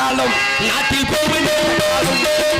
காலம். நாட்டில் போகும்